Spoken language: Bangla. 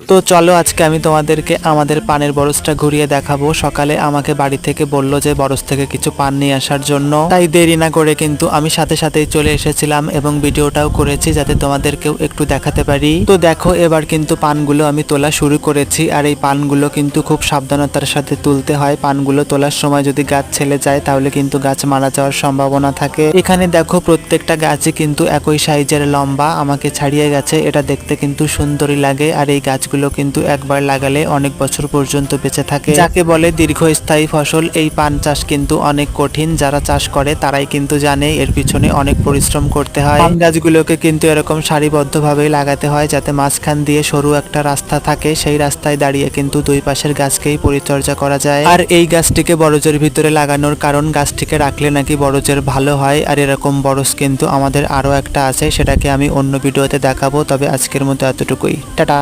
তো চলো আজকে আমি তোমাদেরকে আমাদের পানের বরজটা ঘুরিয়ে দেখাবো। সকালে আমাকে বাড়ি থেকে বলল যে বরজ থেকে কিছু পান নিয়ে আসার জন্য। তাই দেরি না করে কিন্তু আমি সাথে সাথেই চলে এসেছিলাম এবং ভিডিওটাও করেছি যাতে তোমাদেরকেও একটু দেখাতে পারি। তো দেখো এবার কিন্তু পানগুলো আমি তোলা শুরু করেছি আর এই পানগুলো কিন্তু খুব সাবধানতার সাথে তুলতে হয়। পানগুলো তোলার সময় যদি গাছ ছেলে যায় তাহলে কিন্তু গাছ মারা যাওয়ার সম্ভাবনা থাকে। এখানে দেখো প্রত্যেকটা গাছই কিন্তু একই সাইজের লম্বা, আমাকে ছাড়িয়ে গেছে। এটা দেখতে কিন্তু সুন্দরই লাগে আর এই গাছগুলো কিন্তু একবার লাগালে অনেক বছর পর্যন্ত বেঁচে থাকে। যাকে বলে দীর্ঘস্থায়ী ফসল, এই পান চাষ কিন্তু অনেক কঠিন। যারা চাষ করে, তারাই কিন্তু জানে এর পিছনে অনেক পরিশ্রম করতে হয়। পান গাছগুলোকে কিন্তু এরকম সারিবদ্ধভাবেই লাগাতে হয়, যাতে মাঝখান দিয়ে সরু একটা রাস্তা থাকে। সেই রাস্তায় দাঁড়িয়ে কিন্তু দুই পাশের গাছকেই পরিচর্যা করা যায়। আর এই গাছটিকে বরজের ভিতরে লাগানোর কারণ, গাছটিকে রাখলে নাকি বরজের ভালো হয়। আর এরকম বরজ কিন্তু আমাদের আরও একটা আছে, সেটাকে আমি অন্য ভিডিওতে দেখাবো। তবে আজকের মতো এতটুকুই। টাটা!